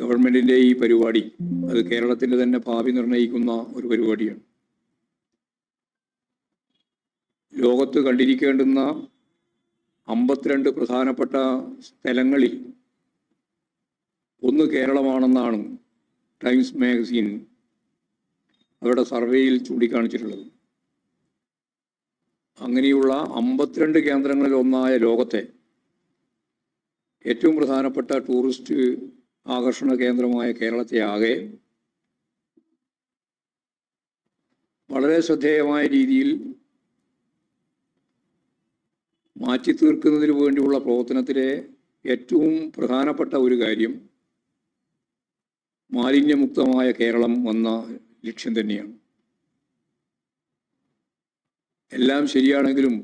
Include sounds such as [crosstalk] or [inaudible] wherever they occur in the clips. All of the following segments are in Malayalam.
ഗവൺമെന്റിന്റെ ഈ പരിപാടി അത് കേരളത്തിന്റെ തന്നെ ഭാവി നിർണയിക്കുന്ന ഒരു പരിപാടിയാണ്. ലോകത്ത് കണ്ടിരിക്കേണ്ടുന്ന അമ്പത്തിരണ്ട് പ്രധാനപ്പെട്ട സ്ഥലങ്ങളിൽ ഒന്ന് കേരളമാണെന്നാണ് ടൈംസ് മാഗസീൻ അവരുടെ സർവേയിൽ ചൂണ്ടിക്കാണിച്ചിട്ടുള്ളത്. അങ്ങനെയുള്ള അമ്പത്തിരണ്ട് കേന്ദ്രങ്ങളിൽ ഒന്നായ ലോകത്തെ ഏറ്റവും പ്രധാനപ്പെട്ട ടൂറിസ്റ്റ് ആകർഷണ കേന്ദ്രമായ കേരളത്തെ ആകെ വളരെ ശ്രദ്ധേയമായ രീതിയിൽ മാറ്റി തീർക്കുന്നതിന് വേണ്ടിയുള്ള പ്രവർത്തനത്തിലെ ഏറ്റവും പ്രധാനപ്പെട്ട ഒരു കാര്യം മാലിന്യമുക്തമായ കേരളം എന്ന ലക്ഷ്യം തന്നെയാണ്. എല്ലാം ശരിയാണെങ്കിലും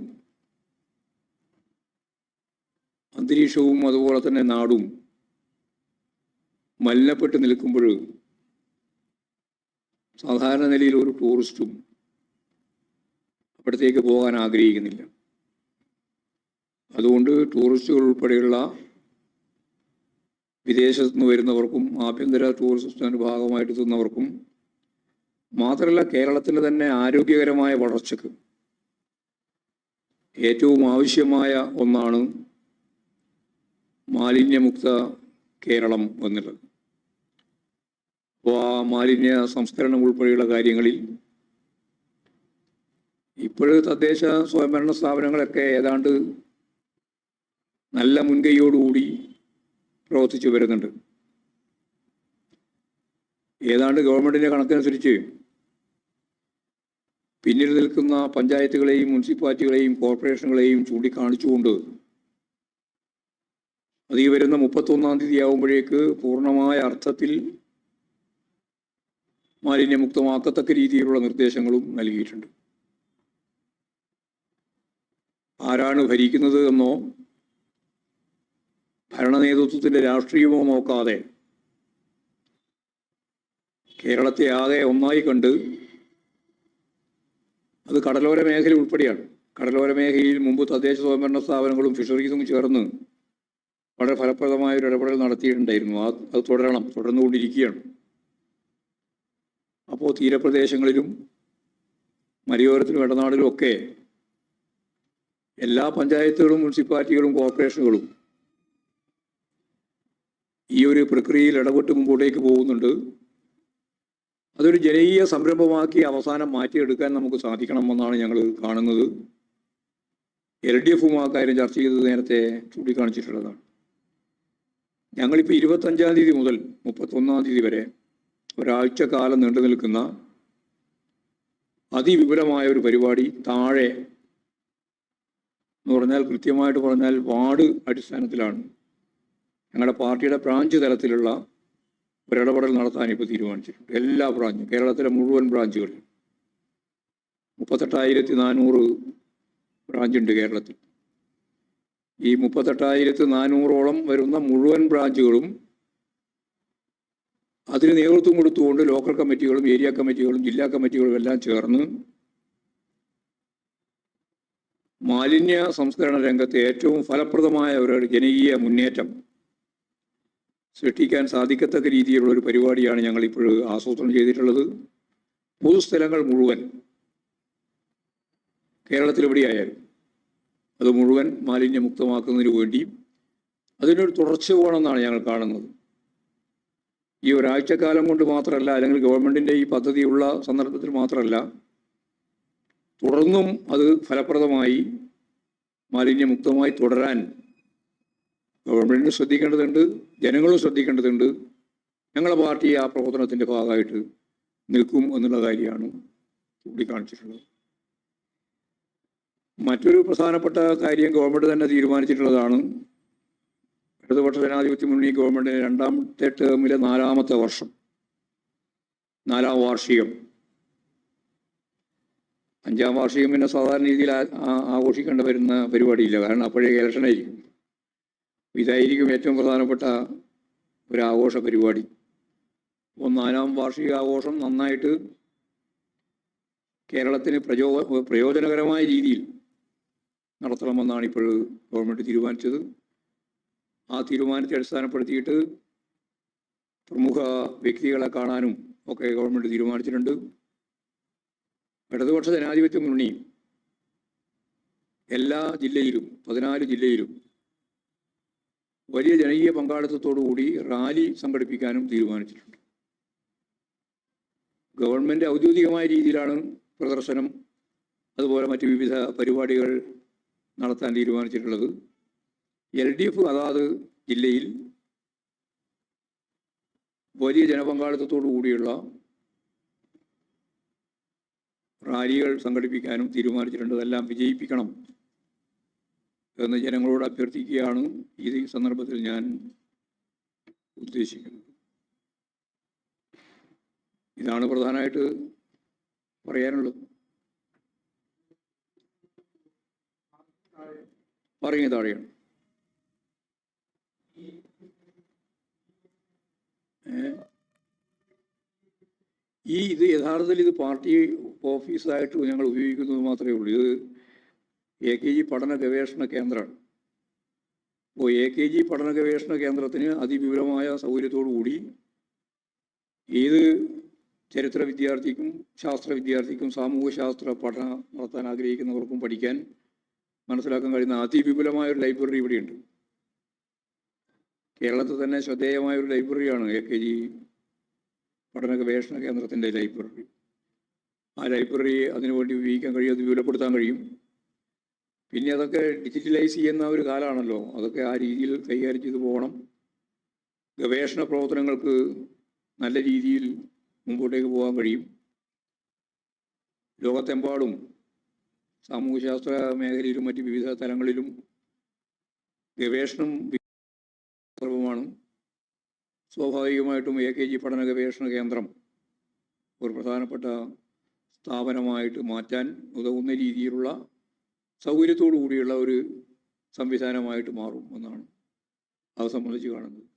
അന്തരീക്ഷവും അതുപോലെ തന്നെ നാടും മലിനപ്പെട്ട് നിൽക്കുമ്പോൾ സാധാരണ നിലയിൽ ഒരു ടൂറിസ്റ്റും അവിടത്തേക്ക് പോകാൻ ആഗ്രഹിക്കുന്നില്ല. അതുകൊണ്ട് ടൂറിസ്റ്റുകൾ ഉൾപ്പെടെയുള്ള വിദേശത്തു നിന്ന് വരുന്നവർക്കും ആഭ്യന്തര ടൂറിസത്തിന്റെ ഭാഗമായിട്ട് എത്തുന്നവർക്കും മാത്രമല്ല കേരളത്തിലെ തന്നെ ആരോഗ്യകരമായ വളർച്ചയ്ക്ക് ഏറ്റവും ആവശ്യമായ ഒന്നാണ് മാലിന്യമുക്ത കേരളം എന്നുള്ളത്. മാലിന്യ സംസ്കരണം ഉൾപ്പെടെയുള്ള കാര്യങ്ങളിൽ ഇപ്പോഴ് തദ്ദേശ സ്വയംഭരണ സ്ഥാപനങ്ങളൊക്കെ ഏതാണ്ട് നല്ല മുൻകൈയോടുകൂടി പ്രവർത്തിച്ചു വരുന്നുണ്ട്. ഏതാണ്ട് ഗവൺമെന്റിന്റെ കണക്കനുസരിച്ച് പിന്നിൽ നിൽക്കുന്ന പഞ്ചായത്തുകളെയും മുനിസിപ്പാലിറ്റികളെയും കോർപ്പറേഷനുകളെയും ചൂണ്ടിക്കാണിച്ചുകൊണ്ട് അത് ഈ വരുന്ന മുപ്പത്തൊന്നാം തീയതി ആകുമ്പോഴേക്ക് പൂർണമായ അർത്ഥത്തിൽ മാലിന്യമുക്തമാക്കത്തക്ക രീതിയിലുള്ള നിർദ്ദേശങ്ങളും നൽകിയിട്ടുണ്ട്. ആരാണ് ഭരിക്കുന്നത് എന്നോ ഭരണ നേതൃത്വത്തിന്റെ രാഷ്ട്രീയമോ നോക്കാതെ കേരളത്തെ ആകെ ഒന്നായി കണ്ട് അത് കടലോര മേഖല ഉൾപ്പെടെയാണ്. കടലോര മേഖലയിൽ മുമ്പ് തദ്ദേശ സ്വയംഭരണ സ്ഥാപനങ്ങളും ഫിഷറീസും ചേർന്ന് വളരെ ഫലപ്രദമായ ഒരു ഇടപെടൽ നടത്തിയിട്ടുണ്ടായിരുന്നു. അത് തുടരണം തുടർന്നുകൊണ്ടിരിക്കുകയാണ്. അപ്പോൾ തീരപ്രദേശങ്ങളിലും മലയോരത്തിലും ഇടനാടിലും ഒക്കെ എല്ലാ പഞ്ചായത്തുകളും മുനിസിപ്പാലിറ്റികളും കോർപ്പറേഷനുകളും ഈ ഒരു പ്രക്രിയയിൽ ഇടപെട്ട് മുമ്പോട്ടേക്ക് പോകുന്നുണ്ട്. അതൊരു ജനകീയ സംരംഭമാക്കി അവസാനം മാറ്റിയെടുക്കാൻ നമുക്ക് സാധിക്കണമെന്നാണ് ഞങ്ങൾ കാണുന്നത്. എൽ ഡി എഫും ആ കാര്യം ചർച്ച ചെയ്തത് നേരത്തെ ചൂണ്ടിക്കാണിച്ചിട്ടുള്ളതാണ്. ഞങ്ങളിപ്പോൾ ഇരുപത്തഞ്ചാം തീയതി മുതൽ മുപ്പത്തൊന്നാം തീയതി വരെ ഒരാഴ്ച കാലം നീണ്ടു നിൽക്കുന്ന അതിവിപുലമായ ഒരു പരിപാടി താഴെ എന്ന് പറഞ്ഞാൽ കൃത്യമായിട്ട് പറഞ്ഞാൽ വാർഡ് അടിസ്ഥാനത്തിലാണ്. ഞങ്ങളുടെ പാർട്ടിയുടെ ബ്രാഞ്ച് തലത്തിലുള്ള ഒരിടപെടൽ നടത്താൻ ഇപ്പോൾ തീരുമാനിച്ചിട്ടുണ്ട്. എല്ലാ ബ്രാഞ്ചും കേരളത്തിലെ മുഴുവൻ ബ്രാഞ്ചുകളിൽ മുപ്പത്തെട്ടായിരത്തി നാനൂറ് ബ്രാഞ്ചുണ്ട് കേരളത്തിൽ. ഈ മുപ്പത്തെട്ടായിരത്തി നാനൂറോളം വരുന്ന മുഴുവൻ ബ്രാഞ്ചുകളും അതിന് നേതൃത്വം കൊടുത്തുകൊണ്ട് ലോക്കൽ കമ്മിറ്റികളും ഏരിയ കമ്മിറ്റികളും ജില്ലാ കമ്മിറ്റികളും എല്ലാം ചേർന്ന് മാലിന്യ സംസ്കരണ രംഗത്തെ ഏറ്റവും ഫലപ്രദമായ ഒരു ജനകീയ മുന്നേറ്റം സൃഷ്ടിക്കാൻ സാധിക്കത്തക്ക രീതിയിലുള്ള ഒരു പരിപാടിയാണ് ഞങ്ങൾ ഇപ്പോൾ ആസൂത്രണം ചെയ്തിട്ടുള്ളത്. പൊതുസ്ഥലങ്ങൾ മുഴുവൻ കേരളത്തിലെവിടെയായാലും അത് മുഴുവൻ മാലിന്യമുക്തമാക്കുന്നതിന് വേണ്ടി അതിനൊരു തുടർച്ച വേണമെന്നാണ് ഞങ്ങൾ കാണുന്നത്. ഈ ഒരാഴ്ചക്കാലം കൊണ്ട് മാത്രമല്ല അല്ലെങ്കിൽ ഗവൺമെന്റിന്റെ ഈ പദ്ധതിയുള്ള സന്ദർഭത്തിൽ മാത്രമല്ല തുടർന്നും അത് ഫലപ്രദമായി മാലിന്യമുക്തമായി തുടരാൻ ഗവൺമെന്റ് ശ്രദ്ധിക്കേണ്ടതുണ്ട് ജനങ്ങളും ശ്രദ്ധിക്കേണ്ടതുണ്ട്. ഞങ്ങളുടെ പാർട്ടി ആ പ്രവർത്തനത്തിന്റെ ഭാഗമായിട്ട് നിൽക്കും എന്നുള്ള കാര്യമാണ് ചൂണ്ടിക്കാണിച്ചിട്ടുള്ളത്. മറ്റൊരു പ്രധാനപ്പെട്ട കാര്യം ഗവൺമെന്റ് തന്നെ തീരുമാനിച്ചിട്ടുള്ളതാണ് ഇടതുപക്ഷ ജനാധിപത്യ മുന്നണി ഗവൺമെന്റിന് രണ്ടാമത്തെ ടേമിലെ നാലാമത്തെ വർഷം. നാലാം വാർഷികം. അഞ്ചാം വാർഷികം പിന്നെ സാധാരണ രീതിയിൽ ആഘോഷിക്കേണ്ട വരുന്ന പരിപാടിയില്ല. കാരണം അപ്പോഴേ ഇലക്ഷനായിരിക്കും ഇതായിരിക്കും ഏറ്റവും പ്രധാനപ്പെട്ട ഒരു ആഘോഷ പരിപാടി. അപ്പോൾ നാലാം വാർഷിക ആഘോഷം നന്നായിട്ട് കേരളത്തിന് പ്രചോ പ്രയോജനകരമായ രീതിയിൽ നടത്തണമെന്നാണ് ഇപ്പോൾ ഗവൺമെന്റ് തീരുമാനിച്ചത്. ആ തീരുമാനത്തെ അടിസ്ഥാനപ്പെടുത്തിയിട്ട് പ്രമുഖ വ്യക്തികളെ കാണാനും ഒക്കെ ഗവൺമെന്റ് തീരുമാനിച്ചിട്ടുണ്ട്. ഇടതുപക്ഷ ജനാധിപത്യ മുന്നണി എല്ലാ ജില്ലയിലും പതിനാല് ജില്ലയിലും വലിയ ജനകീയ പങ്കാളിത്തത്തോടു കൂടി റാലി സംഘടിപ്പിക്കാനും തീരുമാനിച്ചിട്ടുണ്ട്. ഗവൺമെന്റ് ഔദ്യോഗികമായ രീതിയിലാണ് പ്രദർശനം അതുപോലെ മറ്റ് വിവിധ പരിപാടികൾ നടത്താൻ തീരുമാനിച്ചിട്ടുള്ളത്. എൽ ഡി എഫ് അതാത് ജില്ലയിൽ വലിയ ജനപങ്കാളിത്തത്തോടു കൂടിയുള്ള റാലികൾ സംഘടിപ്പിക്കാനും തീരുമാനിച്ചിട്ടുണ്ട്. അതെല്ലാം വിജയിപ്പിക്കണം എന്ന് ജനങ്ങളോട് അഭ്യർത്ഥിക്കുകയാണ്. ഈ സന്ദർഭത്തിൽ ഞാൻ ഉദ്ദേശിക്കുന്നത്. ഇതാണ് പ്രധാനമായിട്ട് പറയാനുള്ളത്. പറയുന്നത് താഴെയാണ്. ഈ ഇത് യഥാർത്ഥത്തിൽ ഇത് പാർട്ടി ഓഫീസായിട്ട് ഞങ്ങൾ ഉപയോഗിക്കുന്നത് മാത്രമേ ഉള്ളൂ. ഇത് എ കെ ജി പഠന ഗവേഷണ കേന്ദ്രമാണ്. അപ്പോൾ എ കെ ജി പഠന ഗവേഷണ കേന്ദ്രത്തിന് അതിവിപുലമായ സൗകര്യത്തോടു കൂടി ഏത് ചരിത്ര വിദ്യാർത്ഥിക്കും ശാസ്ത്ര വിദ്യാർത്ഥിക്കും സാമൂഹ്യ ശാസ്ത്ര പഠനം നടത്താൻ ആഗ്രഹിക്കുന്നവർക്കും പഠിക്കാൻ മനസ്സിലാക്കാൻ കഴിയുന്ന അതിവിപുലമായ ഒരു ലൈബ്രറി ഇവിടെയുണ്ട്. കേരളത്തിൽ തന്നെ ശ്രദ്ധേയമായ ഒരു ലൈബ്രറിയാണ് എ കെ ജി പഠന ഗവേഷണ കേന്ദ്രത്തിന്റെ ലൈബ്രറി. ആ ലൈബ്രറി അതിനുവേണ്ടി ഉപയോഗിക്കാൻ കഴിയും അത് വിപുലപ്പെടുത്താൻ കഴിയും. പിന്നെ അതൊക്കെ ഡിജിറ്റലൈസ് ചെയ്യുന്ന ഒരു കാലമാണല്ലോ. അതൊക്കെ ആ രീതിയിൽ കൈകാര്യം ചെയ്തു പോകണം. ഗവേഷണ പ്രവർത്തനങ്ങൾക്ക് നല്ല രീതിയിൽ മുമ്പോട്ടേക്ക് പോകാൻ കഴിയും. ലോകത്തെമ്പാടും സാമൂഹ്യശാസ്ത്ര മേഖലയിലും മറ്റ് വിവിധ തലങ്ങളിലും ഗവേഷണം സ്വാഭാവികമായിട്ടും എ കെ ജി പഠന ഗവേഷണ കേന്ദ്രം ഒരു പ്രധാനപ്പെട്ട സ്ഥാപനമായിട്ട് മാറ്റാൻ ഉതകുന്ന രീതിയിലുള്ള സൗകര്യത്തോടു കൂടിയുള്ള ഒരു സംവിധാനമായിട്ട് മാറും എന്നാണ് അത് സംബന്ധിച്ച് കാണുന്നത്.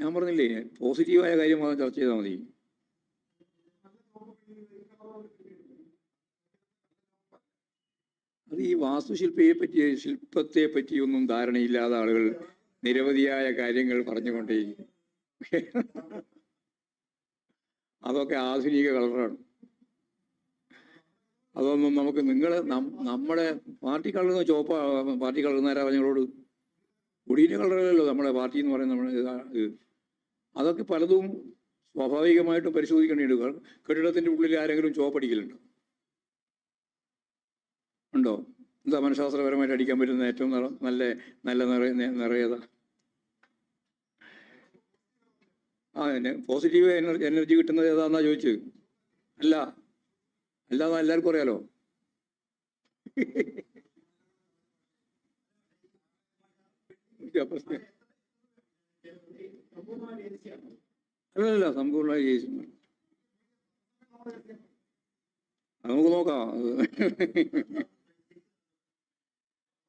ഞാൻ പറഞ്ഞില്ലേ പോസിറ്റീവായ കാര്യം മാത്രം ചർച്ച ചെയ്താൽ മതി. അത് ഈ വാസ്തുശില്പയെ പറ്റി ശില്പത്തെ പറ്റിയൊന്നും ധാരണയില്ലാത്ത ആളുകൾ നിരവധിയായ കാര്യങ്ങൾ പറഞ്ഞുകൊണ്ടേയിരിക്കും അതൊക്കെ ആധുനിക കളറാണ്. അതൊന്നും നമുക്ക് നിങ്ങൾ നമ്മുടെ പാർട്ടി കളർ ചോപ്പ പാർട്ടി കളർ ഞങ്ങളോട് കുടീന്റെ കളറല്ലല്ലോ നമ്മുടെ പാർട്ടി എന്ന് പറയുന്ന നമ്മുടെ അതൊക്കെ പലതും സ്വാഭാവികമായിട്ടും പരിശോധിക്കേണ്ടിയുണ്ട് കെട്ടിടത്തിന്റെ ഉള്ളിൽ ആരെങ്കിലും ചോപ്പടിക്കലുണ്ടോ? ഉണ്ടോ? എന്താ മനഃശാസ്ത്രപരമായിട്ട് അടിക്കാൻ പറ്റുന്ന ഏറ്റവും നല്ല നല്ല നിറ നിറയത? ആ എന്നെ പോസിറ്റീവ് എനർജി എനർജി കിട്ടുന്നത് ഏതാന്നാ ചോദിച്ചു? അല്ല. അല്ലാതെ എല്ലാവർക്കും അറിയാലോ. അല്ലല്ല സമ്പൂർണമായി ജയിച്ചു. നമുക്ക് നോക്കാം.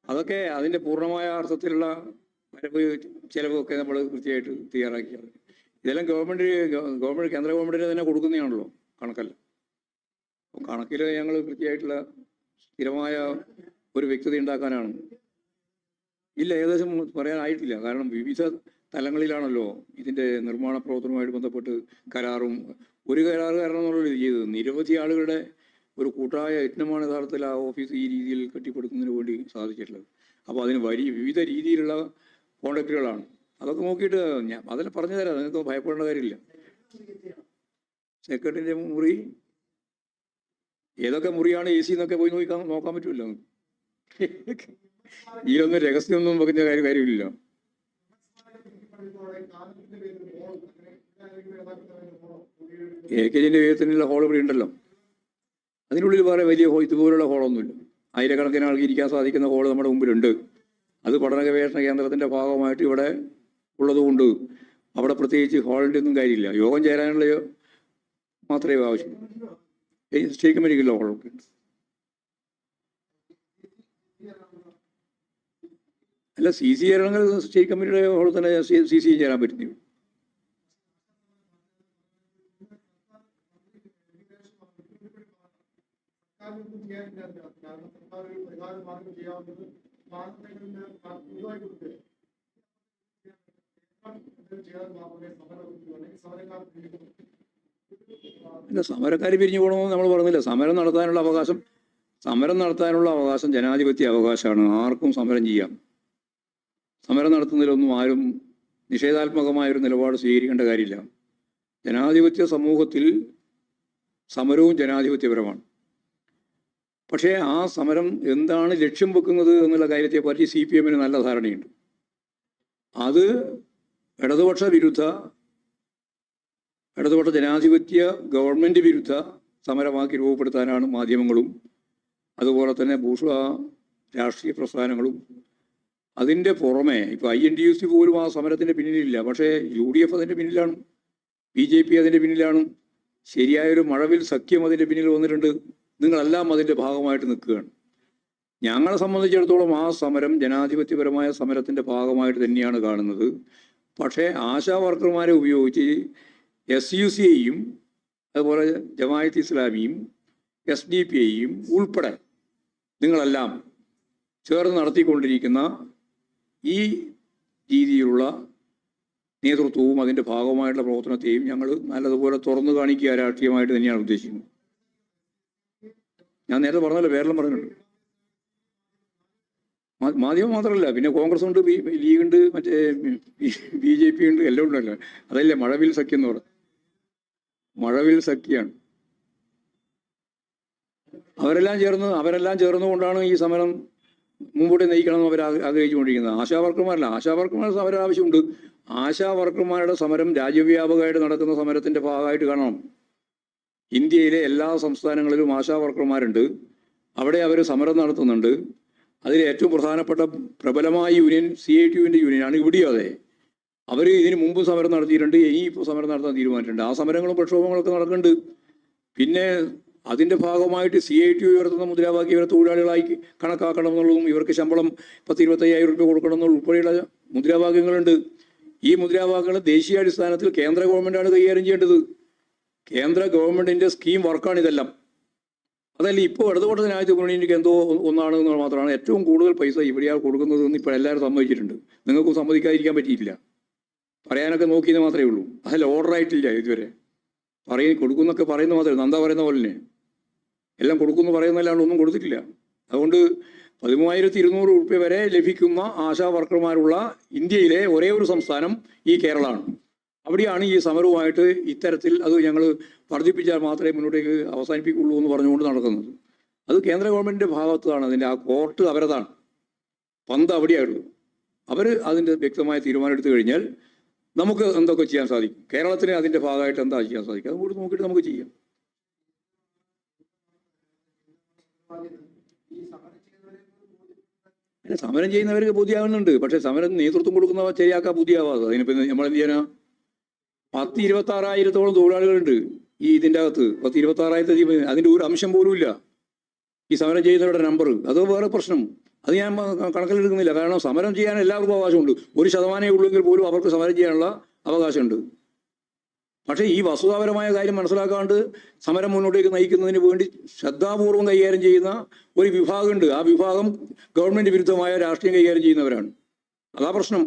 അതൊക്കെ അതിന്റെ പൂർണമായ അർത്ഥത്തിലുള്ള വരവ് ചിലവൊക്കെ നമ്മൾ കൃത്യമായിട്ട് തയ്യാറാക്കിയാണ് ഇതെല്ലാം ഗവൺമെന്റ് ഗവൺമെന്റ് കേന്ദ്ര ഗവൺമെന്റിന് തന്നെ കൊടുക്കുന്നതാണല്ലോ കണക്കല്ല. അപ്പോൾ കണക്കിൽ ഞങ്ങൾ കൃത്യമായിട്ടുള്ള സ്ഥിരമായ ഒരു വ്യക്തത ഉണ്ടാക്കാനാണ്. ഇല്ല ഏകദേശം പറയാനായിട്ടില്ല. കാരണം വിവിധ തലങ്ങളിലാണല്ലോ ഇതിന്റെ നിർമ്മാണ പ്രവർത്തനവുമായിട്ട് ബന്ധപ്പെട്ട് കരാറും. ഒരു ഇത് ചെയ്തത്. നിരവധി ആളുകളുടെ ഒരു കൂട്ടായ യജ്ഞമാണ് യഥാർത്ഥത്തിൽ ആ ഓഫീസ് ഈ രീതിയിൽ കെട്ടിപ്പടുക്കുന്നതിന് വേണ്ടി സാധിച്ചിട്ടുള്ളത്. അപ്പോൾ അതിന് വലിയ വിവിധ രീതിയിലുള്ള കോണ്ടാക്റ്റുകളാണ് അതൊക്കെ നോക്കിയിട്ട് ഞാൻ അതിൽ പറഞ്ഞു തരാം. നിങ്ങൾക്ക് ഭയപ്പെടേണ്ട കാര്യമില്ല. സെക്രട്ടറിന്റെ മുറി ഏതൊക്കെ മുറിയാണ് എ സി എന്നൊക്കെ പോയി നോക്കാൻ നോക്കാൻ പറ്റുമല്ലോ? ഇതിലൊന്നും രഹസ്യമൊന്നും വെക്കുന്ന കാര്യം കാര്യമില്ല. എ കെ ജിന്റെ വിധത്തിനുള്ള ഹോൾ ഇവിടെ ഉണ്ടല്ലോ. അതിനുള്ളിൽ വേറെ വലിയ ഹോ ഇതുപോലുള്ള ഹോളൊന്നുമില്ല. ആയിരക്കണക്കിന് ആൾക്ക് ഇരിക്കാൻ സാധിക്കുന്ന ഹോൾ നമ്മുടെ മുമ്പിലുണ്ട്. അത് പഠന ഗവേഷണ കേന്ദ്രത്തിന്റെ ഭാഗമായിട്ട് ഇവിടെ ഉള്ളതുകൊണ്ട് അവിടെ പ്രത്യേകിച്ച് ഹോളിന്റെ ഒന്നും കാര്യമില്ല. യോഗം ചേരാനുള്ള മാത്രമേ ആവശ്യമുള്ളൂ. സ്റ്റേ കമ്മിറ്റിക്കുള്ള ഹോളൊക്കെ. അല്ല സി സി ചേരണമെങ്കിൽ സ്റ്റേറ്റ് കമ്മിറ്റിയുടെ ഹോളിൽ തന്നെ സി സി ചേരാൻ പറ്റുന്നു സർക്കാരിനൊന്നും കാരണം സർക്കാർ ചെയ്യാവുന്നത് മാനദണ്ഡങ്ങളിലെ ഇല്ല സമരക്കാർ പിരിഞ്ഞു പോകണമെന്ന് നമ്മൾ പറഞ്ഞില്ല. സമരം നടത്താനുള്ള അവകാശം സമരം നടത്താനുള്ള അവകാശം ജനാധിപത്യ അവകാശമാണ്. ആർക്കും സമരം ചെയ്യാം. സമരം നടത്തുന്നതിലൊന്നും ആരും നിഷേധാത്മകമായ ഒരു നിലപാട് സ്വീകരിക്കേണ്ട കാര്യമില്ല. ജനാധിപത്യ സമൂഹത്തിൽ സമരവും ജനാധിപത്യപരമാണ്. പക്ഷേ ആ സമരം എന്താണ് ലക്ഷ്യം വെക്കുന്നത് എന്നുള്ള കാര്യത്തെപ്പറ്റി സി പി എമ്മിന് നല്ല ധാരണയുണ്ട്. അത് ഇടതുപക്ഷ വിരുദ്ധ ഇടതുപക്ഷ ജനാധിപത്യ ഗവൺമെന്റ് വിരുദ്ധ സമരമാക്കി രൂപപ്പെടുത്താനാണ് മാധ്യമങ്ങളും അതുപോലെ തന്നെ ഭൂഷ രാഷ്ട്രീയ പ്രസ്ഥാനങ്ങളും. അതിന്റെ പുറമെ ഇപ്പോൾ I N D U C പോലും ആ സമരത്തിന്റെ പിന്നിലില്ല. പക്ഷേ യു ഡി എഫ് അതിന്റെ പിന്നിലാണ് ബി ജെ പി അതിന്റെ പിന്നിലാണ്. ശരിയായൊരു മഴവിൽ സഖ്യം അതിന്റെ പിന്നിൽ വന്നിട്ടുണ്ട്. നിങ്ങളെല്ലാം അതിന്റെ ഭാഗമായിട്ട് നിൽക്കുകയാണ്. ഞങ്ങളെ സംബന്ധിച്ചിടത്തോളം ആ സമരം ജനാധിപത്യപരമായ സമരത്തിന്റെ ഭാഗമായിട്ട് തന്നെയാണ് കാണുന്നത്. പക്ഷേ ആശാ വർക്കർമാരെ ഉപയോഗിച്ച് എസ് യു സി ഐയും അതുപോലെ ജമായത്ത് ഇസ്ലാമിയും എസ് ഡി പി ഐയും ഉൾപ്പെടെ നിങ്ങളെല്ലാം ചേർന്ന് നടത്തിക്കൊണ്ടിരിക്കുന്ന ഈ രീതിയിലുള്ള നേതൃത്വവും അതിന്റെ ഭാഗമായിട്ടുള്ള പ്രവർത്തനത്തെയും ഞങ്ങൾ നല്ലതുപോലെ തുറന്നു കാണിക്കുക രാഷ്ട്രീയമായിട്ട് തന്നെയാണ് ഉദ്ദേശിക്കുന്നത്. ഞാൻ നേരത്തെ പറഞ്ഞല്ലോ പേരെല്ലാം പറഞ്ഞിട്ടുണ്ട്. മാധ്യമം മാത്രമല്ല പിന്നെ കോൺഗ്രസ് ഉണ്ട് ലീഗ് ഉണ്ട് മറ്റേ ബി ജെ പി ഉണ്ട് എല്ലാം ഉണ്ടല്ലോ അതല്ലേ മഴവിൽ സഖ്യം എന്ന് പറഞ്ഞു മഴവിൽ സഖ്യാണ്. അവരെല്ലാം ചേർന്ന് അവരെല്ലാം ചേർന്നുകൊണ്ടാണ് ഈ സമരം മുമ്പോട്ട് നയിക്കണമെന്ന് അവർ ആഗ്ര- ആഗ്രഹിച്ചുകൊണ്ടിരിക്കുന്നത്. ആശാ വർക്കർമാരല്ല ആശാ വർക്കർമാരുടെ സമരം ആവശ്യമുണ്ട്. ആശാ വർക്കർമാരുടെ സമരം രാജ്യവ്യാപകമായിട്ട് നടക്കുന്ന സമരത്തിന്റെ ഭാഗമായിട്ട് കാണണം. ഇന്ത്യയിലെ എല്ലാ സംസ്ഥാനങ്ങളിലും ആശാ വർക്കർമാരുണ്ട്. അവിടെ അവർ സമരം നടത്തുന്നുണ്ട്. അതിൽ ഏറ്റവും പ്രധാനപ്പെട്ട പ്രബലമായ യൂണിയൻ സി ഐ ടി യുവിന്റെ യൂണിയനാണ് ഇവിടെയും അതെ. അവർ ഇതിന് മുമ്പ് സമരം നടത്തിയിട്ടുണ്ട് ഇനി ഇപ്പോൾ സമരം നടത്താൻ തീരുമാനിച്ചിട്ടുണ്ട്. ആ സമരങ്ങളും പ്രക്ഷോഭങ്ങളൊക്കെ നടക്കുന്നുണ്ട്. പിന്നെ അതിന്റെ ഭാഗമായിട്ട് സി ഐ ടി ഉയർത്തുന്ന മുദ്രാവാക്യം ഇവരെ തൊഴിലാളികളായി കണക്കാക്കണം എന്നുള്ളതും ഇവർക്ക് ശമ്പളം പത്ത് ഇരുപത്തയ്യായിരം രൂപ കൊടുക്കണം എന്നുള്ള ഉൾപ്പെടെയുള്ള മുദ്രാവാക്യങ്ങളുണ്ട്. ഈ മുദ്രാവാക്യങ്ങൾ ദേശീയാടിസ്ഥാനത്തിൽ കേന്ദ്ര ഗവൺമെന്റാണ് കൈകാര്യം ചെയ്യേണ്ടത്. കേന്ദ്ര ഗവൺമെന്റിന്റെ സ്കീം വർക്കാണ് ഇതെല്ലാം. അതല്ല ഇപ്പോൾ ഇടതുപക്ഷ ജനാധിപത്യ മുന്നണിക്ക് എന്തോ ഒ- ഒന്നാണ് എന്ന് മാത്രമാണ് ഏറ്റവും കൂടുതൽ പൈസ ഇവിടെയാണ് കൊടുക്കുന്നത് എന്ന് ഇപ്പോൾ എല്ലാവരും സമ്മതിച്ചിട്ടുണ്ട്. നിങ്ങൾക്ക് സമ്മതിക്കാതിരിക്കാൻ പറ്റിയിട്ടില്ല. പറയാനൊക്കെ നോക്കിയെന്ന് മാത്രമേ ഉള്ളൂ. അതല്ല ഓർഡർ ആയിട്ടില്ല ഇതുവരെ. പറയും കൊടുക്കുന്നൊക്കെ പറയുന്ന മാത്രമേ നന്ദ പറയുന്ന പോലെ തന്നെ. എല്ലാം കൊടുക്കുന്നു പറയുന്നതല്ലാണ്ട് ഒന്നും കൊടുത്തിട്ടില്ല. അതുകൊണ്ട് പതിമൂവായിരത്തി ഇരുന്നൂറ് റുപ്യ വരെ ലഭിക്കുന്ന ആശാ വർക്കർമാരുള്ള ഇന്ത്യയിലെ ഒരേ ഒരു സംസ്ഥാനം ഈ കേരളമാണ്. അവിടെയാണ് ഈ സമരവുമായിട്ട് ഇത്തരത്തിൽ അത് ഞങ്ങൾ വർദ്ധിപ്പിച്ചാൽ മാത്രമേ മുന്നോട്ടേക്ക് അവസാനിപ്പിക്കുള്ളൂ എന്ന് പറഞ്ഞുകൊണ്ട് നടക്കുന്നത്. അത് കേന്ദ്ര ഗവൺമെന്റിന്റെ ഭാഗത്താണ് അതിന്റെ ആ കോർട്ട് അവരതാണ്. പന്ത് അവിടെയായിരുന്നു അവർ അതിന്റെ വ്യക്തമായ തീരുമാനം എടുത്തു കഴിഞ്ഞാൽ നമുക്ക് എന്തൊക്കെ ചെയ്യാൻ സാധിക്കും? കേരളത്തിന് അതിന്റെ ഭാഗമായിട്ട് എന്താ ചെയ്യാൻ സാധിക്കും? അതുകൂടി നോക്കിയിട്ട് നമുക്ക് ചെയ്യാം. സമരം ചെയ്യുന്നവർക്ക് ബുദ്ധിയാവുന്നുണ്ട് പക്ഷെ സമരം നേതൃത്വം കൊടുക്കുന്നവ ശരിയാക്കാൻ ബുദ്ധിയാവാതെ അതിനിപ്പോ നമ്മൾ എന്ത് ചെയ്യാനാ? പത്ത് ഇരുപത്തി ആറായിരത്തോളം തൊഴിലാളികളുണ്ട് ഈ ഇതിന്റെ അകത്ത്. പത്ത് ഇരുപത്തി ആറായിരത്തി അതിന്റെ ഒരു അംശം പോലും ഇല്ല. ഈ സമരം ചെയ്യുന്നവരുടെ നമ്പർ അത് വേറെ പ്രശ്നം. അത് ഞാൻ കണക്കിലെടുക്കുന്നില്ല. കാരണം സമരം ചെയ്യാൻ എല്ലാവർക്കും അവകാശമുണ്ട്. ഒരു ശതമാനമേ ഉള്ളെങ്കിൽ പോലും അവർക്ക് സമരം ചെയ്യാനുള്ള അവകാശമുണ്ട്. പക്ഷേ ഈ വസ്തുതാപരമായ കാര്യം മനസ്സിലാക്കാണ്ട് സമരം മുന്നോട്ടേക്ക് നയിക്കുന്നതിന് വേണ്ടി ശ്രദ്ധാപൂർവം കൈകാര്യം ചെയ്യുന്ന ഒരു വിഭാഗമുണ്ട്. ആ വിഭാഗം ഗവൺമെന്റ് വിരുദ്ധമായ രാഷ്ട്രീയം കൈകാര്യം ചെയ്യുന്നവരാണ്. അതാ പ്രശ്നം.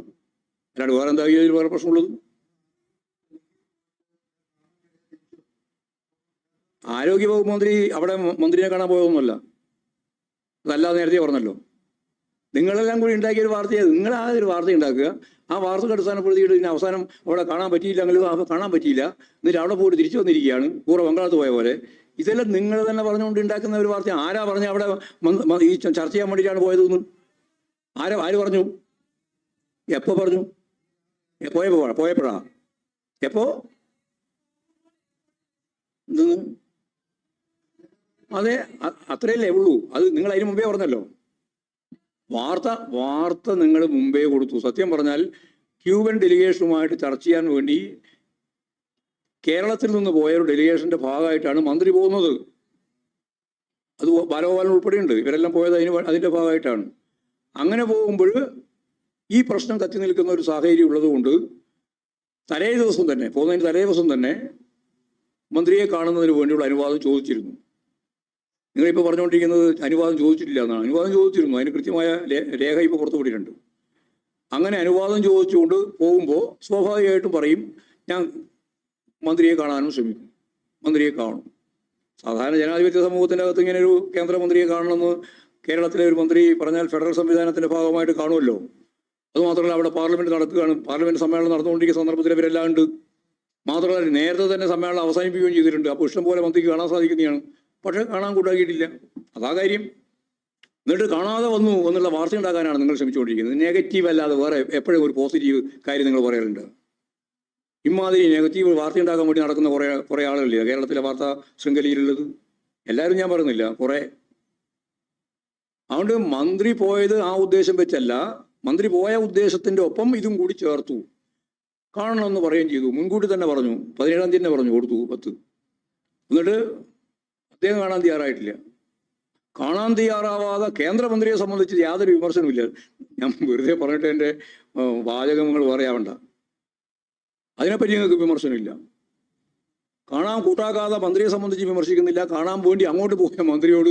അല്ലാണ്ട് വേറെ എന്താ വേറെ പ്രശ്നമുള്ളത്? ആരോഗ്യ വകുപ്പ് മന്ത്രി അവിടെ മന്ത്രിയെ കാണാൻ പോയതൊന്നുമല്ല. അതല്ലാതെ നേരത്തെ പറഞ്ഞല്ലോ. നിങ്ങളെല്ലാം കൂടി ഉണ്ടാക്കിയ ഒരു വാർത്തയാണ് നിങ്ങൾ ആ ഒരു വാർത്ത ഉണ്ടാക്കുക. ആ വാർത്തക്ക് അടിസ്ഥാനപ്പെടുത്തിയിട്ട് ഇതിന് അവസാനം അവിടെ കാണാൻ പറ്റിയില്ല അങ്ങനെ കാണാൻ പറ്റിയില്ല. എന്നിട്ട് അവിടെ പോയിട്ട് തിരിച്ചു വന്നിരിക്കുകയാണ്. കൂറ ബംഗാളത്ത് പോയ പോലെ. ഇതെല്ലാം നിങ്ങൾ തന്നെ പറഞ്ഞുകൊണ്ട് ഉണ്ടാക്കുന്ന ഒരു വാർത്ത. ആരാ പറഞ്ഞ അവിടെ ഈ ചർച്ച ചെയ്യാൻ വേണ്ടിയിട്ടാണ് പോയതെന്ന്? ആരാ ആര് പറഞ്ഞു? എപ്പോ പറഞ്ഞു? പോയപ്പോഴാ പോയപ്പോ പോയപ്പോഴാ? എപ്പോ? എന്തെന്ന് അതെ അത്രയല്ലേ ഉള്ളൂ. അത് നിങ്ങൾ അതിന് മുമ്പേ പറഞ്ഞല്ലോ. വാർത്ത വാർത്ത നിങ്ങൾ മുമ്പേ കൊടുത്തു. സത്യം പറഞ്ഞാൽ ക്യൂബൻ ഡെലിഗേഷനുമായിട്ട് ചർച്ച ചെയ്യാൻ വേണ്ടി കേരളത്തിൽ നിന്ന് പോയ ഒരു ഡെലിഗേഷന്റെ ഭാഗമായിട്ടാണ് മന്ത്രി പോകുന്നത്. അത് ബാലഗോപാലൻ ഉൾപ്പെടെയുണ്ട്. ഇവരെല്ലാം പോയത് അതിന് അതിന്റെ ഭാഗമായിട്ടാണ്. അങ്ങനെ പോകുമ്പോൾ ഈ പ്രശ്നം കത്തി നിൽക്കുന്ന ഒരു സാഹചര്യം ഉള്ളതുകൊണ്ട് തലേ ദിവസം തന്നെ പോകുന്നതിന് തലേ ദിവസം തന്നെ മന്ത്രിയെ കാണുന്നതിന് വേണ്ടിയുള്ള അനുവാദം ചോദിച്ചിരുന്നു. നിങ്ങളിപ്പോൾ പറഞ്ഞുകൊണ്ടിരിക്കുന്നത് അനുവാദം ചോദിച്ചിട്ടില്ല എന്നാണ്. അനുവാദം ചോദിച്ചിരുന്നു. അതിന് കൃത്യമായ രേഖ ഇപ്പോൾ പുറത്തുവിട്ടിട്ടുണ്ട് അങ്ങനെ അനുവാദം ചോദിച്ചുകൊണ്ട് പോകുമ്പോൾ സ്വാഭാവികമായിട്ടും പറയും ഞാൻ മന്ത്രിയെ കാണാനും ശ്രമിക്കും. മന്ത്രിയെ കാണും. സാധാരണ ജനാധിപത്യ സമൂഹത്തിന്റെ അകത്ത് ഇങ്ങനെ ഒരു കേന്ദ്രമന്ത്രിയെ കാണണമെന്ന് കേരളത്തിലെ ഒരു മന്ത്രി പറഞ്ഞാൽ ഫെഡറൽ സംവിധാനത്തിന്റെ ഭാഗമായിട്ട് കാണുമല്ലോ. അതുമാത്രമല്ല അവിടെ പാർലമെന്റ് നടക്കുകയാണ്. പാർലമെന്റ് സമ്മേളനം നടന്നുകൊണ്ടിരിക്കുന്ന സന്ദർഭത്തിൽ ഇവരെല്ലാം ഉണ്ട്. മാത്രമല്ല നേരത്തെ തന്നെ സമ്മേളനം അവസാനിപ്പിക്കുകയും ചെയ്തിട്ടുണ്ട്. അപ്പോൾ ഇഷ്ടംപോലെ മന്ത്രിക്ക് കാണാൻ സാധിക്കുന്നതാണ്. പക്ഷേ കാണാൻ കൂട്ടാക്കിയിട്ടില്ല. അതാ കാര്യം. എന്നിട്ട് കാണാതെ വന്നു എന്നുള്ള വാർത്ത ഉണ്ടാക്കാനാണ് നിങ്ങൾ ശ്രമിച്ചുകൊണ്ടിരിക്കുന്നത്. നെഗറ്റീവ് അല്ലാതെ വേറെ എപ്പോഴും ഒരു പോസിറ്റീവ് കാര്യം നിങ്ങൾ പറയാറുണ്ട്. ഇമാതിരി നെഗറ്റീവ് വാർത്ത ഉണ്ടാക്കാൻ വേണ്ടി നടക്കുന്ന കുറേ കുറേ ആളുകളില്ല? കേരളത്തിലെ വാർത്താ ശൃംഖലയിലുള്ളത്. എല്ലാവരും ഞാൻ പറയുന്നില്ല. കുറേ. അതുകൊണ്ട് മന്ത്രി പോയത് ആ ഉദ്ദേശം വെച്ചല്ല. മന്ത്രി പോയ ഉദ്ദേശത്തിന്റെ ഒപ്പം ഇതും കൂടി ചേർത്തു. കാണണമെന്ന് പറയുകയും ചെയ്തു. മുൻകൂട്ടി തന്നെ പറഞ്ഞു. പതിനേഴാം തീയതി തന്നെ പറഞ്ഞു കൊടുത്തു. പത്ത്. എന്നിട്ട് അദ്ദേഹം കാണാൻ തയ്യാറായിട്ടില്ല. കാണാൻ തയ്യാറാവാതെ കേന്ദ്രമന്ത്രിയെ സംബന്ധിച്ച് യാതൊരു വിമർശനമില്ല ഞാൻ വെറുതെ പറഞ്ഞിട്ട് എന്റെ വാചകങ്ങൾ പറയാവണ്ട അതിനെപ്പറ്റി നിങ്ങൾക്ക് വിമർശനമില്ല. കാണാൻ കൂട്ടാക്കാതെ മന്ത്രിയെ സംബന്ധിച്ച് വിമർശിക്കുന്നില്ല. കാണാൻ വേണ്ടി അങ്ങോട്ട് പോയ മന്ത്രിയോട്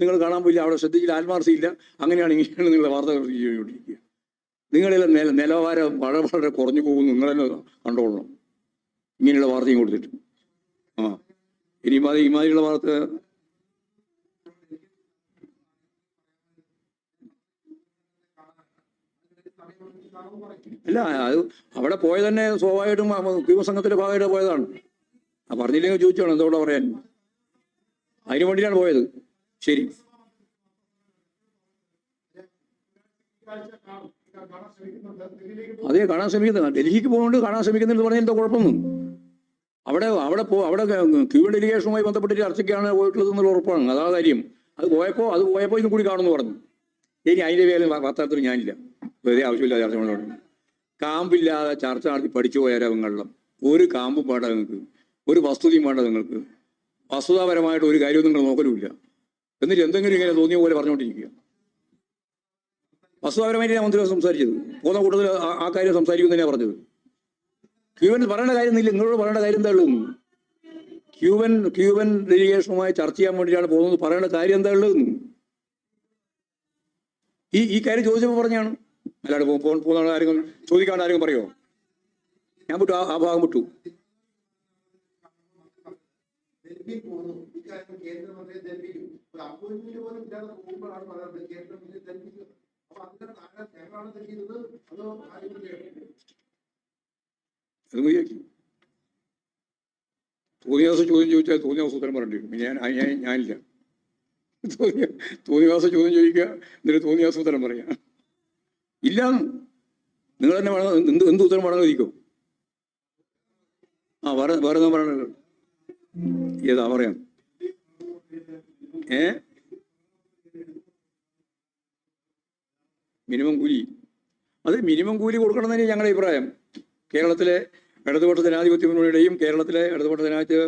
നിങ്ങൾ കാണാൻ പോയില്ല. അവിടെ ശ്രദ്ധിച്ചില്ല ആത്മാർത്ഥയില്ല. അങ്ങനെയാണ് ഇങ്ങനെയാണ് നിങ്ങളുടെ വാർത്ത ചെയ്തുകൊണ്ടിരിക്കുക നിങ്ങളിലെ നില നിലവാരം വളരെ വളരെ കുറഞ്ഞു പോകുന്നു. നിങ്ങൾ കണ്ടോളണം. ഇങ്ങനെയുള്ള വാർത്തയും കൊടുത്തിട്ട്. ആ. ഇനി ഇമാതിരി ഇമാതിരിയുള്ള വാർത്ത അല്ല അത് അവിടെ പോയ തന്നെ സ്വാഭാവികമായിട്ടും ഉദ്യോഗ സംഘത്തിന്റെ ഭാഗമായിട്ട് പോയതാണ്. ആ പറഞ്ഞില്ലെങ്കിൽ ചോദിച്ചാണ് എന്തോടെ പറയാൻ. അതിനു വേണ്ടിയാണ് പോയത്. ശരി. അതെ കാണാൻ ശ്രമിക്കുന്നത് ഡൽഹിക്ക് പോകുന്നുണ്ട്. കാണാൻ ശ്രമിക്കുന്നുണ്ട് പറഞ്ഞാൽ എന്താ കുഴപ്പമൊന്നും അവിടെ അവിടെ പോ അവിടെ ക്യൂബൻ ഡെലിഗേഷനുമായി ബന്ധപ്പെട്ട് ചർച്ചയ്ക്കാണ് പോയിട്ടുള്ളത് എന്നുള്ള ഉറപ്പാണ്. അതാ കാര്യം. അത് പോയപ്പോൾ അത് പോയപ്പോൾ ഇതും കൂടി കാണുമെന്ന് പറഞ്ഞു. ഇനി അതിന്റെ പേരിൽ വാർത്താത്തിൽ ഞാനില്ല. വെറുതെ ആവശ്യമില്ലാതെ ചർച്ച പറഞ്ഞു കാമ്പില്ലാതെ ചർച്ച നടത്തി പഠിച്ചു പോയാലും ഒരു കാമ്പും വേണ്ട നിങ്ങൾക്ക്. ഒരു വസ്തുതയും വേണ്ട നിങ്ങൾക്ക്. വസ്തുതാപരമായിട്ട് ഒരു കാര്യവും നിങ്ങൾ നോക്കലുമില്ല. എന്നിട്ട് എന്തെങ്കിലും ഇങ്ങനെ തോന്നിയ പോലെ പറഞ്ഞുകൊണ്ടിരിക്കുക. വസ്തുതാപരമായിട്ട് ഞാൻ മന്ത്രി സംസാരിച്ചത്. പോകുന്ന കൂട്ടത്തിൽ ആ- കാര്യം സംസാരിക്കും തന്നെയാണ് പറഞ്ഞത്. ക്യൂബൻ പറയേണ്ട കാര്യം ഇല്ല നിങ്ങളോട് പറയേണ്ട കാര്യം എന്താ ഉള്ളൂ ക്യൂബൻ ക്യൂബൻ ഡെലിഗേഷനുമായി ചർച്ച ചെയ്യാൻ വേണ്ടിയിട്ടാണ് പോകുന്നത്. പറയേണ്ട കാര്യം എന്താ ഉള്ളൂ ഈ ഈ കാര്യം ചോദിച്ചപ്പോൾ പറഞ്ഞാണ്. അല്ലാണ്ട് പോ- പോകുന്ന ആരെങ്കിലും ചോദിക്കാണ്ട് ആരെങ്കിലും പറയോ? ഞാൻ വിട്ടു ആ ഭാഗം വിട്ടു. അതോ മതിയാക്കി തോന്നിയ ചോദ്യം ചോദിച്ചാൽ തോന്നിയാസ ഉത്തരം പറയേണ്ടി വരും. ഞാൻ ഞാനില്ല. തോന്നിയ തോന്നിയ ചോദ്യം ചോദിക്കുക എന്നിട്ട് തോന്നിയാസ ഉത്തരം പറയാം. ഇല്ല നിങ്ങൾ തന്നെ വേണം എന്ത് എന്ത് ഉത്തരം വേണം ചോദിക്കും. ആ വേറെ വേറെ ഒന്നും പറയണല്ലോ ഏതാ പറയാം. ഏ? മിനിമം കൂലി. അത് മിനിമം കൂലി കൊടുക്കണം തന്നെ ഞങ്ങളുടെ അഭിപ്രായം. കേരളത്തിലെ ഇടതുപക്ഷ ജനാധിപത്യ മുന്നണിയുടെയും കേരളത്തിലെ ഇടതുപക്ഷ ജനാധിപത്യ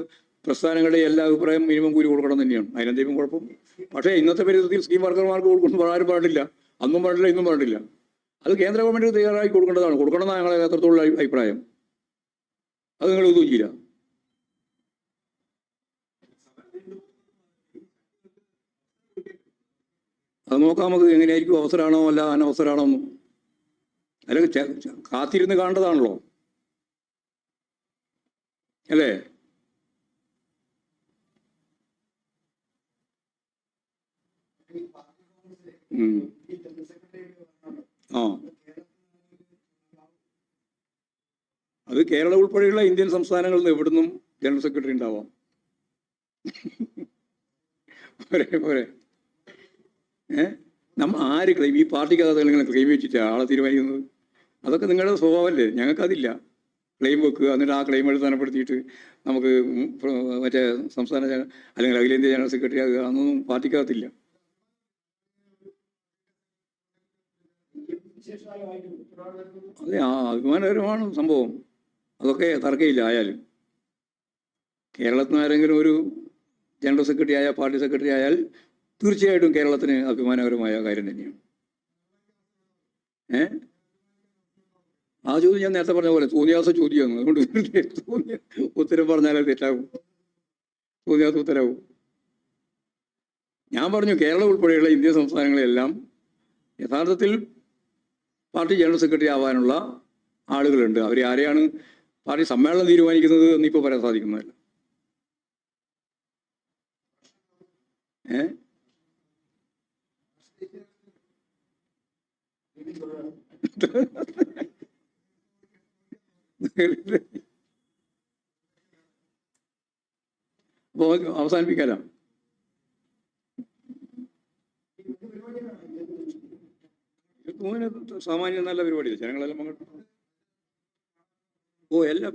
പ്രസ്ഥാനങ്ങളുടെ എല്ലാ അഭിപ്രായം മിനിമം കൂലി കൊടുക്കണം തന്നെയാണ്. അതിനെന്തെങ്കിലും കുഴപ്പം? പക്ഷേ ഇന്നത്തെ പരിധിയിൽ സ്കീം വർക്കർമാർക്ക് കൊടുക്കുന്നു ആരും പാടില്ല അന്നും പാടില്ല ഇന്നും പാടില്ല അത് കേന്ദ്ര ഗവൺമെന്റ് തയ്യാറായി കൊടുക്കേണ്ടതാണ്. കൊടുക്കണം എന്നാണ് ഞങ്ങളുടെ അത്രത്തോളം അഭിപ്രായം. അത് നിങ്ങൾ ഉദ്ദേശിച്ചില്ല അത് നോക്കാം നമുക്ക് എങ്ങനെയായിരിക്കും അവസരമാണോ അല്ല അനവസരമാണോ അല്ലെങ്കിൽ കാത്തിരുന്ന് കാണേണ്ടതാണല്ലോ. അല്ലേ. ആ. അത് കേരള ഉൾപ്പെടെയുള്ള ഇന്ത്യൻ സംസ്ഥാനങ്ങളിൽ നിന്ന് എവിടുന്നും ജനറൽ സെക്രട്ടറി ഉണ്ടാവാം. പോരെ പോരെ. ഏ? നമ്മ ആര് ക്ലെയിം ഈ പാർട്ടിക്കകത്ത് നിങ്ങൾ ക്ലെയിം വെച്ചിട്ടാണ് ആളെ തീരുമാനിക്കുന്നത്? അതൊക്കെ നിങ്ങളുടെ സ്വഭാവമല്ലേ? ഞങ്ങൾക്കതില്ല. ക്ലെയിം വെക്കുക. എന്നിട്ട് ആ ക്ലെയിം അടിസ്ഥാനപ്പെടുത്തിയിട്ട് നമുക്ക് മറ്റേ സംസ്ഥാന അല്ലെങ്കിൽ അഖിലേന്ത്യാ ജനറൽ സെക്രട്ടറി ആകുക. അതൊന്നും പാർട്ടിക്കകത്തില്ല. അതെ ആ അഭിമാനകരമാണ് സംഭവം. അതൊക്കെ തർക്കമില്ല ആയാലും. കേരളത്തിൽ നിന്ന് ആരെങ്കിലും ഒരു ജനറൽ സെക്രട്ടറി ആയ പാർട്ടി സെക്രട്ടറി ആയാൽ തീർച്ചയായിട്ടും കേരളത്തിന് അഭിമാനകരമായ കാര്യം തന്നെയാണ്. ഏ? ആ ചോദ്യം ഞാൻ നേരത്തെ പറഞ്ഞ പോലെ തോന്നിയാസ ചോദ്യമാണ്. അതുകൊണ്ട് ഉത്തരം പറഞ്ഞാലേ തെറ്റാവും. തോന്നിയാസ ഉത്തരവും. ഞാൻ പറഞ്ഞു കേരളം ഉൾപ്പെടെയുള്ള ഇന്ത്യൻ സംസ്ഥാനങ്ങളെല്ലാം യഥാർത്ഥത്തിൽ പാർട്ടി ജനറൽ സെക്രട്ടറി ആവാനുള്ള ആളുകളുണ്ട്. അവർ ആരെയാണ് പാർട്ടി സമ്മേളനം തീരുമാനിക്കുന്നത് എന്നിപ്പോൾ പറയാൻ സാധിക്കുന്നതല്ല. ഏ? [laughs] അപ്പോൾ അവസാനിപ്പിക്കാലോ? സാമാന്യം നല്ല പരിപാടിയാണ് ജനങ്ങളെല്ലാം പങ്കെടുക്കും ഓ എല്ലാം